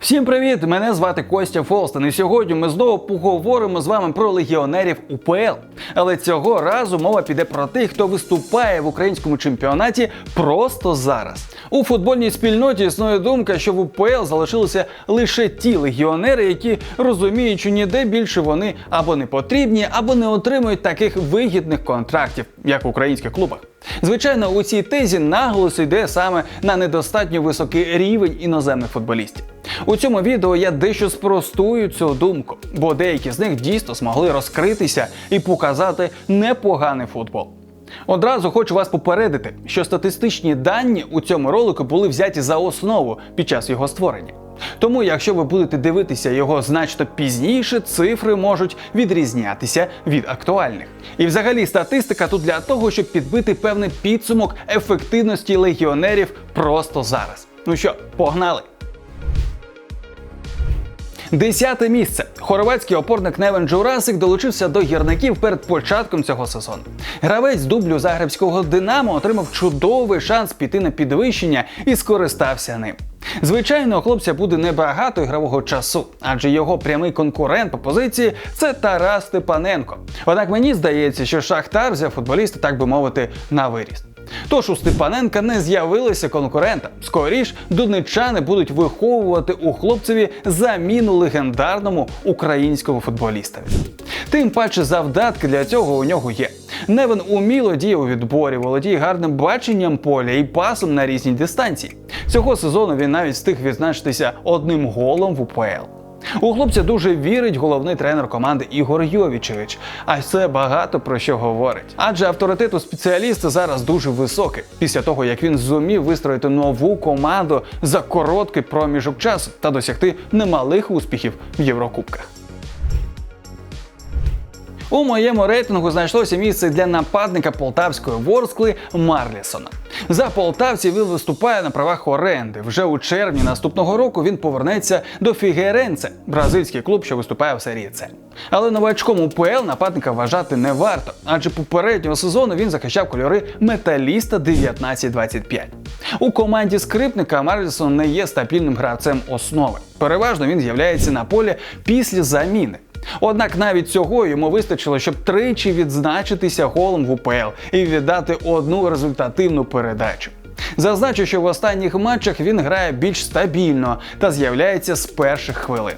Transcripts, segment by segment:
Всім привіт! Мене звати Костя Фолстен, і сьогодні ми знову поговоримо з вами про легіонерів УПЛ. Але цього разу мова піде про тих, хто виступає в українському чемпіонаті просто зараз. У футбольній спільноті існує думка, що в УПЛ залишилися лише ті легіонери, які розуміють, що ніде більше вони або не потрібні, або не отримують таких вигідних контрактів, як в українських клубах. Звичайно, у цій тезі наголос йде саме на недостатньо високий рівень іноземних футболістів. У цьому відео я дещо спростую цю думку, бо деякі з них дійсно змогли розкритися і показати непоганий футбол. Одразу хочу вас попередити, що статистичні дані у цьому ролику були взяті за основу під час його створення. Тому, якщо ви будете дивитися його значно пізніше, цифри можуть відрізнятися від актуальних. І взагалі статистика тут для того, щоб підбити певний підсумок ефективності легіонерів просто зараз. Ну що, погнали! Десяте місце. Хорватський опорник Невен Джурасик долучився до гірників перед початком цього сезону. Гравець дублю загребського Динамо отримав чудовий шанс піти на підвищення і скористався ним. Звичайно, хлопця буде небагато ігрового часу, адже його прямий конкурент по позиції це Тарас Степаненко. Однак мені здається, що Шахтар взяв футболіста, так би мовити, на виріст. Тож у Степаненка не з'явилися конкурента. Скоріш донечани будуть виховувати у хлопцеві заміну легендарному українському футболістові. Тим паче завдатки для цього у нього є. Невен уміло діє у відборі, володіє гарним баченням поля і пасом на різній дистанції. Цього сезону він навіть встиг відзначитися одним голом в УПЛ. У хлопця дуже вірить головний тренер команди Ігор Йовічевич, а це багато про що говорить. Адже авторитет у спеціаліста зараз дуже високий, після того як він зумів вистроїти нову команду за короткий проміжок часу та досягти немалих успіхів в Єврокубках. У моєму рейтингу знайшлося місце для нападника полтавської Ворскли Марлісона. За полтавців він виступає на правах оренди. Вже у червні наступного року він повернеться до Фігеренце, бразильський клуб, що виступає в серії С. Але новачком УПЛ нападника вважати не варто, адже попереднього сезону він захищав кольори металіста 1925. У команді скрипника Марлісон не є стабільним гравцем основи. Переважно він з'являється на полі після заміни. Однак навіть цього йому вистачило, щоб тричі відзначитися голом в УПЛ і віддати одну результативну передачу. Зазначу, що в останніх матчах він грає більш стабільно та з'являється з перших хвилин.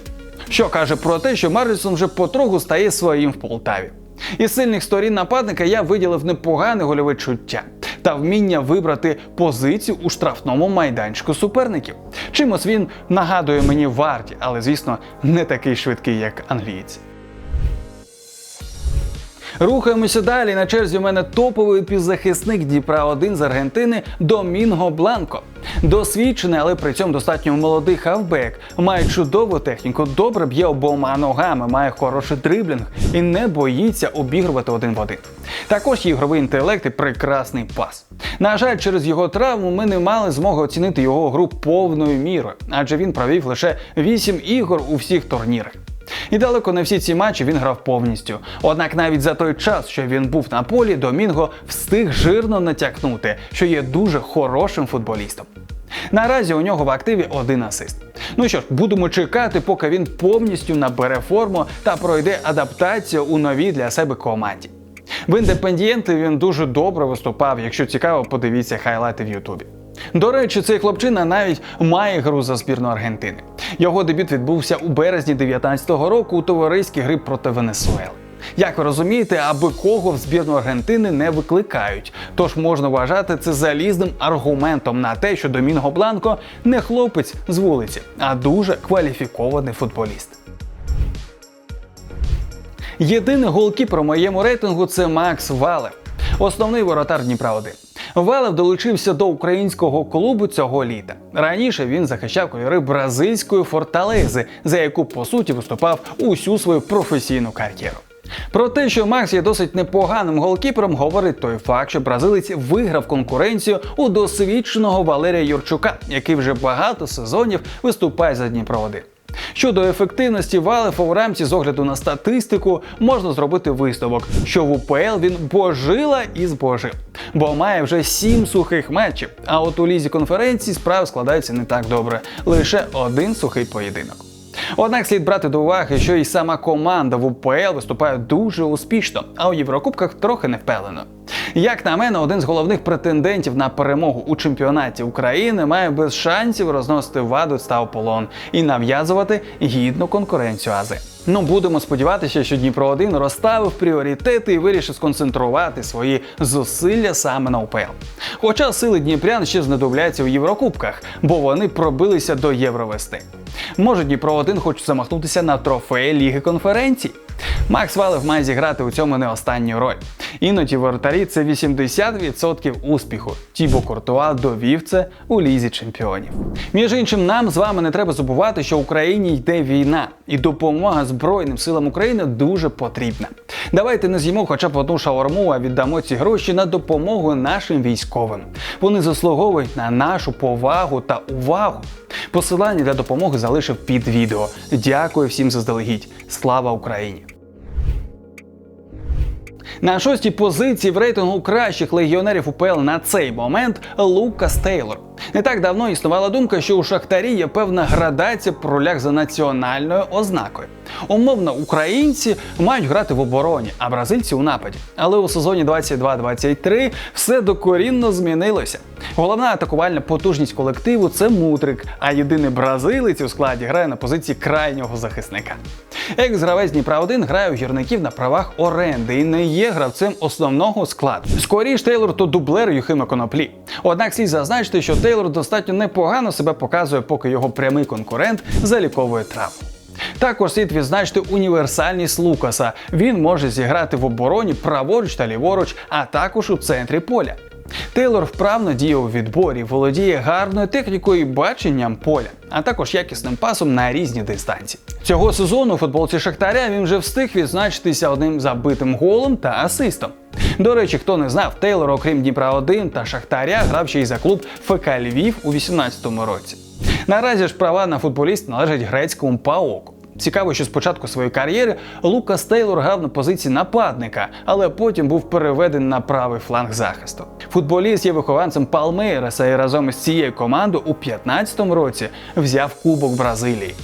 Що каже про те, що Марлісон вже потроху стає своїм в Полтаві. Із сильних сторін нападника я виділив непогане гольове чуття та вміння вибрати позицію у штрафному майданчику суперників. Чимось він нагадує мені варті, але звісно не такий швидкий, як англієць. Рухаємося далі. На черзі у мене топовий півзахисник Дніпра 1 з Аргентини Домінго Бланко. Досвідчений, але при цьому достатньо молодий хавбек. Має чудову техніку, добре б'є обома ногами, має хороший дриблінг і не боїться обігрувати один в один. Також ігровий інтелект і прекрасний пас. На жаль, через його травму ми не мали змоги оцінити його гру повною мірою, адже він провів лише 8 ігор у всіх турнірах. І далеко не всі ці матчі він грав повністю. Однак навіть за той час, що він був на полі, Домінго встиг жирно натякнути, що є дуже хорошим футболістом. Наразі у нього в активі один асист. Ну що ж, будемо чекати, поки він повністю набере форму та пройде адаптацію у новій для себе команді. В індепендієнти він дуже добре виступав. Якщо цікаво, подивіться хайлайти в Ютубі. До речі, цей хлопчина навіть має гру за збірну Аргентини. Його дебют відбувся у березні 2019 року у товариській гри проти Венесуели. Як ви розумієте, аби кого в збірну Аргентини не викликають. Тож можна вважати це залізним аргументом на те, що Домінго Бланко не хлопець з вулиці, а дуже кваліфікований футболіст. Єдиний голкіпер у моєму рейтингу це Макс Валев, основний воротар Дніпра 1. Валев долучився до українського клубу цього літа. Раніше він захищав кольори бразильської форталези, за яку по суті виступав усю свою професійну кар'єру. Про те, що Макс є досить непоганим голкіпером, говорить той факт, що бразилець виграв конкуренцію у досвідченого Валерія Юрчука, який вже багато сезонів виступає за Дніпро 1. Щодо ефективності Валефа у рамці з огляду на статистику можна зробити висновок, що в УПЛ він божила і збожив, бо має вже сім сухих матчів. А от у лізі конференції справи складаються не так добре. Лише один сухий поєдинок. Однак слід брати до уваги, що і сама команда в УПЛ виступає дуже успішно, а у Єврокубках трохи не впевнено. Як на мене, один з головних претендентів на перемогу у чемпіонаті України має без шансів розносити ваду та ополон і нав'язувати гідну конкуренцію Ази. Ну будемо сподіватися, що Дніпро 1 розставив пріоритети і вирішив сконцентрувати свої зусилля саме на УПЛ. Хоча сили Дніпрян ще знадобляться у Єврокубках, бо вони пробилися до Євровести. Може, Дніпро 1 хоче замахнутися на трофей Ліги конференцій. Макс Валев має зіграти у цьому не останню роль. Іноді воротарі це 80% успіху. Тібо Кортуа довів це у лізі чемпіонів. Між іншим, нам з вами не треба забувати, що в Україні йде війна, і допомога Збройним силам України дуже потрібна. Давайте не з'їмо хоча б одну шаурму, а віддамо ці гроші на допомогу нашим військовим. Вони заслуговують на нашу повагу та увагу. Посилання для допомоги залишив під відео. Дякую всім заздалегідь. Слава Україні! На шостій позиції в рейтингу кращих легіонерів УПЛ на цей момент Лукас Тейлор. Не так давно існувала думка, що у Шахтарі є певна градація по ролях за національною ознакою. Умовно, українці мають грати в обороні, а бразильці у нападі. Але у сезоні 22-23 все докорінно змінилося. Головна атакувальна потужність колективу це мутрик, а єдиний бразилець у складі грає на позиції крайнього захисника. Екс-гравець Дніпра 1 грає у гірників на правах оренди і не є гравцем основного складу. Скоріш Тейлор то дублер Юхима Коноплі. Однак слід зазначити, що Тейлор достатньо непогано себе показує, поки його прямий конкурент заліковує травму. Також слід відзначити універсальність Лукаса. Він може зіграти в обороні праворуч та ліворуч, а також у центрі поля. Тейлор вправно діє у відборі, володіє гарною технікою і баченням поля, а також якісним пасом на різні дистанції. Цього сезону у футболці Шахтаря він вже встиг відзначитися одним забитим голом та асистом. До речі, хто не знав, Тейлор, окрім Дніпра 1 та Шахтаря, грав ще й за клуб ФК Львів у 2018 році. Наразі ж права на футболіст належать грецькому ПАОКу. Цікаво, що спочатку своєї кар'єри Лукас Тейлор грав на позиції нападника, але потім був переведений на правий фланг захисту. Футболіст є вихованцем Палмейреса і разом із цією командою у 2015 році взяв Кубок Бразилії.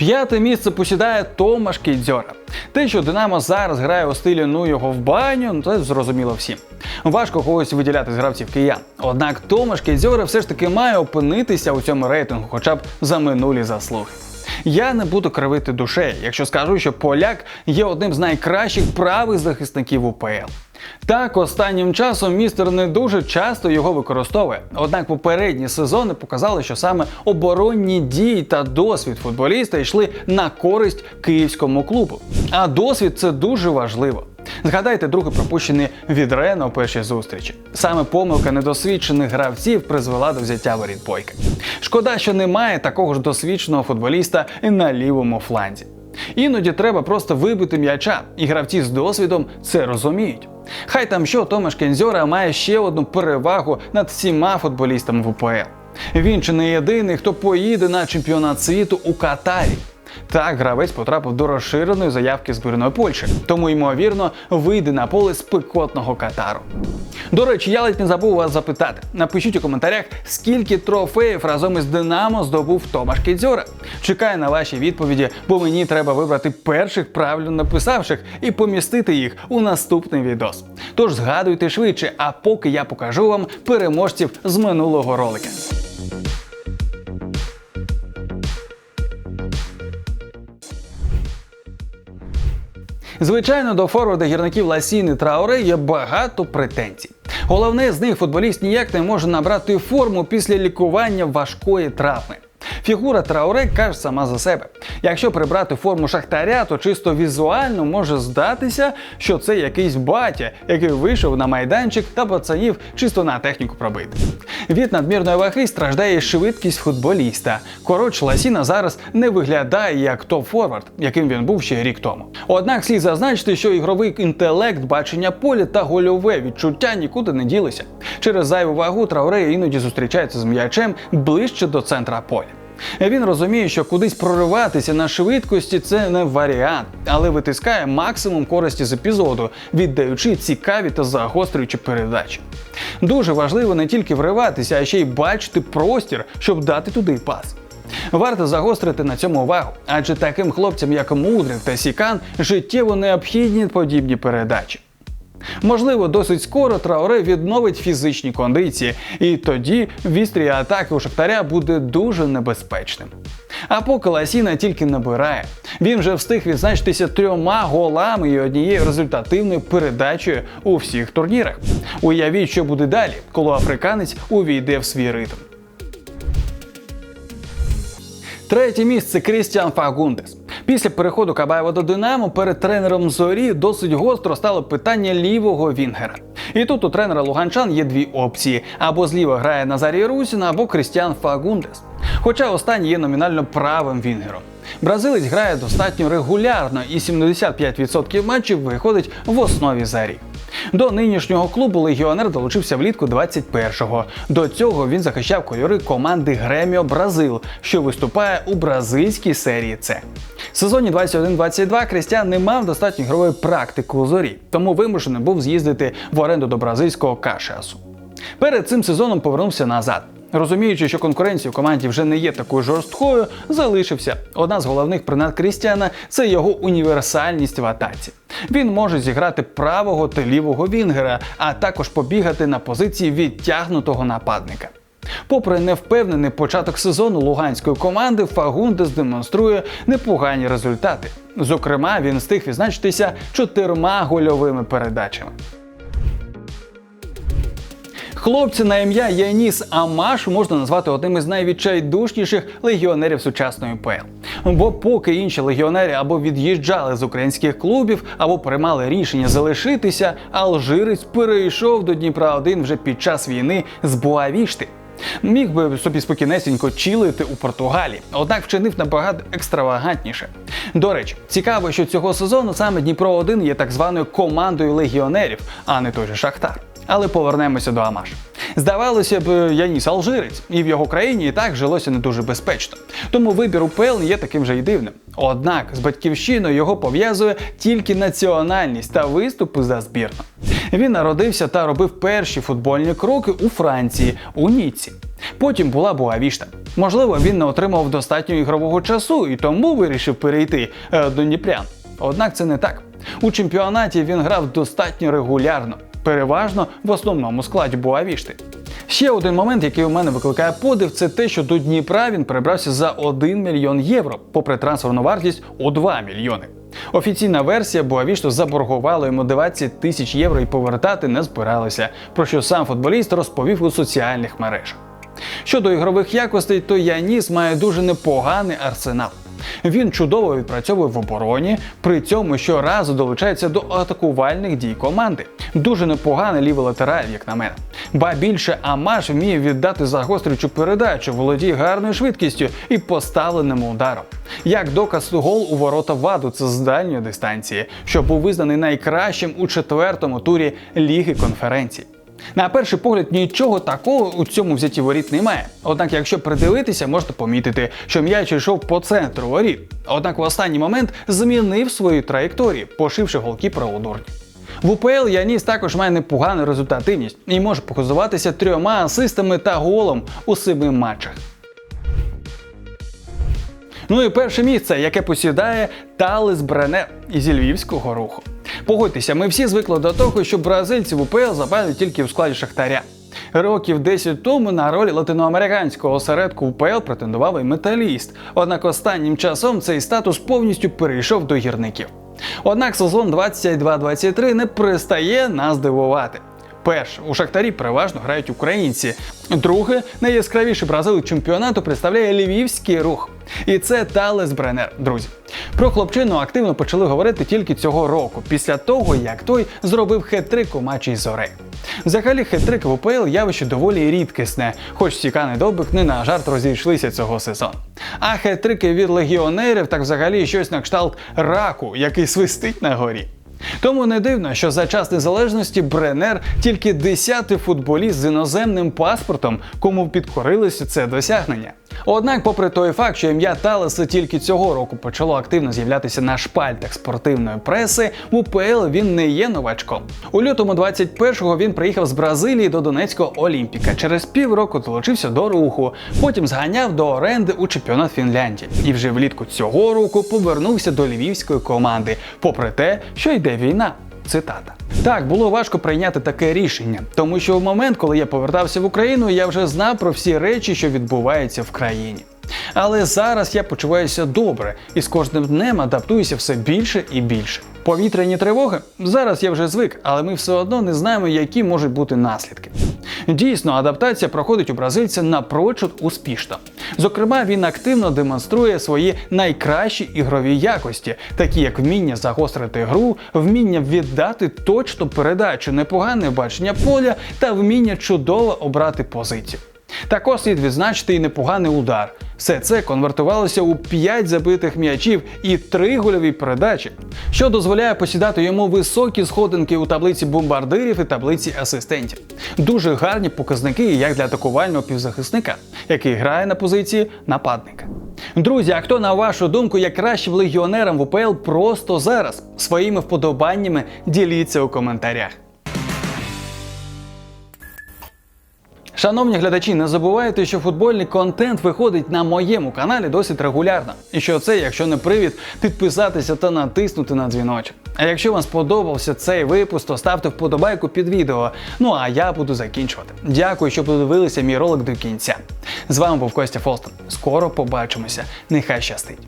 П'яте місце посідає Томаш Кідзьора. Те, що Динамо зараз грає у стилі ну його в баню, ну це зрозуміло всім. Важко когось виділяти з гравців киян. Однак Томаш Кідзьора все ж таки має опинитися у цьому рейтингу, хоча б за минулі заслуги. Я не буду кривити душею, якщо скажу, що поляк є одним з найкращих правих захисників УПЛ. Так, останнім часом містер не дуже часто його використовує. Однак попередні сезони показали, що саме оборонні дії та досвід футболіста йшли на користь київському клубу. А досвід це дуже важливо. Згадайте другий пропущений від Рена у першій зустрічі. Саме помилка недосвідчених гравців призвела до взяття воріт бойка. Шкода, що немає такого ж досвідченого футболіста на лівому фланзі. Іноді треба просто вибити м'яча, і гравці з досвідом це розуміють. Хай там що Томаш Кензьора має ще одну перевагу над всіма футболістами в УПЛ. Він чи не єдиний, хто поїде на чемпіонат світу у Катарі. Так, гравець потрапив до розширеної заявки збірної Польщі, тому ймовірно вийде на поле спекотного Катару. До речі, я ледь не забув вас запитати. Напишіть у коментарях, скільки трофеїв разом із Динамо здобув Томаш Кідзьора. Чекаю на ваші відповіді, бо мені треба вибрати перших правильно написавших і помістити їх у наступний відос. Тож згадуйте швидше, а поки я покажу вам переможців з минулого ролика. Звичайно, до форварда гірників Ласіни Трауре є багато претензій. Головне з них футболіст ніяк не може набрати форму після лікування важкої травми. Фігура Трауре каже сама за себе. Якщо прибрати форму шахтаря, то чисто візуально може здатися, що це якийсь батя, який вийшов на майданчик та пацанів чисто на техніку пробити. Від надмірної ваги страждає швидкість футболіста. Коротше, Ласіна зараз не виглядає як топ-форвард, яким він був ще рік тому. Однак слід зазначити, що ігровий інтелект, бачення поля та гольове відчуття нікуди не ділися. Через зайву вагу Трауре іноді зустрічається з м'ячем ближче до центра поля. Він розуміє, що кудись прориватися на швидкості це не варіант, але витискає максимум користі з епізоду, віддаючи цікаві та загострюючі передачі. Дуже важливо не тільки вриватися, а ще й бачити простір, щоб дати туди пас. Варто загострити на цьому увагу, адже таким хлопцям, як Мудрик та Сікан, життєво необхідні подібні передачі. Можливо, досить скоро Траоре відновить фізичні кондиції, і тоді вістрій атаки у Шахтаря буде дуже небезпечним. А поки Ласіна тільки набирає, він вже встиг відзначитися трьома голами і однією результативною передачею у всіх турнірах. Уявіть, що буде далі, коли африканець увійде в свій ритм. Третє місце Крістіан Фагундес. Після переходу Кабаєва до Динамо перед тренером Зорі досить гостро стало питання лівого Вінгера. І тут у тренера Луганчан є дві опції: або зліва грає Назарій Русін, або Крістіан Фагундес. Хоча останній є номінально правим Вінгером. Бразилець грає достатньо регулярно і 75% матчів виходить в основі зарі. До нинішнього клубу легіонер долучився влітку 21-го. До цього він захищав кольори команди Греміо Бразил, що виступає у бразильській серії С. В сезоні 21-22 Крістіан не мав достатньо ігрової практики у зорі, тому вимушений був з'їздити в оренду до бразильського Кашіасу. Перед цим сезоном повернувся назад. Розуміючи, що конкуренція у команді вже не є такою жорсткою, залишився. Одна з головних принад Крістіана це його універсальність в атаці. Він може зіграти правого та лівого вінгера, а також побігати на позиції відтягнутого нападника. Попри невпевнений початок сезону луганської команди, Фагундес демонструє непогані результати. Зокрема, він встиг відзначитися чотирма гольовими передачами. Хлопця на ім'я Яніс Амаш можна назвати одним із найвідчайдушніших легіонерів сучасної ПЛ. Бо поки інші легіонери або від'їжджали з українських клубів, або приймали рішення залишитися, алжирець перейшов до Дніпра 1 вже під час війни з Буавішти. Міг би собі спокійнесенько чилити у Португалії, однак вчинив набагато екстравагантніше. До речі, цікаво, що цього сезону саме Дніпро 1 є так званою командою легіонерів, а не той же Шахтар. Але повернемося до Амаш. Здавалося б, Яніс Алжирець, і в його країні і так жилося не дуже безпечно. Тому вибір УПЛ не є таким же й дивним. Однак з батьківщиною його пов'язує тільки національність та виступи за збірну. Він народився та робив перші футбольні кроки у Франції, у Ніці. Потім була Буавішта. Можливо, він не отримав достатньо ігрового часу і тому вирішив перейти е, до Дніпрян. Однак це не так. У чемпіонаті він грав достатньо регулярно, переважно в основному складі Буавішти. Ще один момент, який у мене викликає подив, це те, що до Дніпра він прибрався за 1 мільйон євро, попри трансферну вартість у 2 мільйони. Офіційна версія Буавішту заборгувала йому 20 тисяч євро і повертати не збиралися, про що сам футболіст розповів у соціальних мережах. Щодо ігрових якостей, то Яніс має дуже непоганий арсенал. Він чудово відпрацьовує в обороні, при цьому щоразу долучається до атакувальних дій команди. Дуже непоганий лівий латераль, як на мене. Ба більше Амаш вміє віддати загострюючу передачу, володіє гарною швидкістю і поставленим ударом. Як доказ гол у ворота ваду це з дальньої дистанції, що був визнаний найкращим у четвертому турі Ліги конференцій. На перший погляд нічого такого у цьому взятті воріт немає. Однак, якщо придивитися, можете помітити, що м'яч йшов по центру воріт. Однак в останній момент змінив свої траєкторії, пошивши голкіпера у. В УПЛ Яніс також має непогану результативність і може похизуватися трьома асистами та голом у семи матчах. Ну і перше місце, яке посідає Талес Бренер із львівського руху. Погодьтеся, ми всі звикли до того, що бразильці в УПЛ запалюють тільки в складі Шахтаря. Років 10 тому на роль латиноамериканського осередку УПЛ претендував і металіст. Однак останнім часом цей статус повністю перейшов до гірників. Однак сезон 22-23 не перестає нас дивувати. Перше, у Шахтарі переважно грають українці. Друге, найяскравіший бразилик чемпіонату представляє львівський рух. І це Талес Бренер, друзі. Про хлопчину активно почали говорити тільки цього року, після того як той зробив хет-трик у матчі з Зорею. Взагалі, хет-трик в УПЛ явище доволі рідкісне, хоч Сікан і Довбик не на жарт розійшлися цього сезону. А хет-трики від легіонерів так взагалі щось на кшталт раку, який свистить на горі. Тому не дивно, що за час незалежності Бренер тільки десятий футболіст з іноземним паспортом, кому підкорилося це досягнення. Однак, попри той факт, що ім'я Талеса тільки цього року почало активно з'являтися на шпальтах спортивної преси, в УПЛ він не є новачком. У лютому 21-го він приїхав з Бразилії до Донецького Олімпіка. Через півроку долучився до руху, потім зганяв до оренди у чемпіонат Фінляндії. І вже влітку цього року повернувся до львівської команди, попри те, що йде війна. Цитата. Так, було важко прийняти таке рішення, тому що в момент, коли я повертався в Україну, я вже знав про всі речі, що відбуваються в країні. Але зараз я почуваюся добре і з кожним днем адаптуюся все більше і більше. Повітряні тривоги зараз я вже звик, але ми все одно не знаємо, які можуть бути наслідки. Дійсно, адаптація проходить у бразильця напрочуд успішно. Зокрема, він активно демонструє свої найкращі ігрові якості, такі як вміння загострити гру, вміння віддати точну передачу, непогане бачення поля та вміння чудово обрати позицію. Також слід відзначити і непоганий удар. Все це конвертувалося у 5 забитих м'ячів і 3 гольові передачі, що дозволяє посідати йому високі сходинки у таблиці бомбардирів і таблиці асистентів. Дуже гарні показники як для атакувального півзахисника, який грає на позиції нападника. Друзі, а хто на вашу думку є кращим легіонером в УПЛ просто зараз? Своїми вподобаннями діліться у коментарях. Шановні глядачі, не забувайте, що футбольний контент виходить на моєму каналі досить регулярно. І що це, якщо не привід, підписатися та натиснути на дзвіночок. А якщо вам сподобався цей випуск, то ставте вподобайку під відео. Ну а я буду закінчувати. Дякую, що подивилися мій ролик до кінця. З вами був Костя Фолстон. Скоро побачимося. Нехай щастить.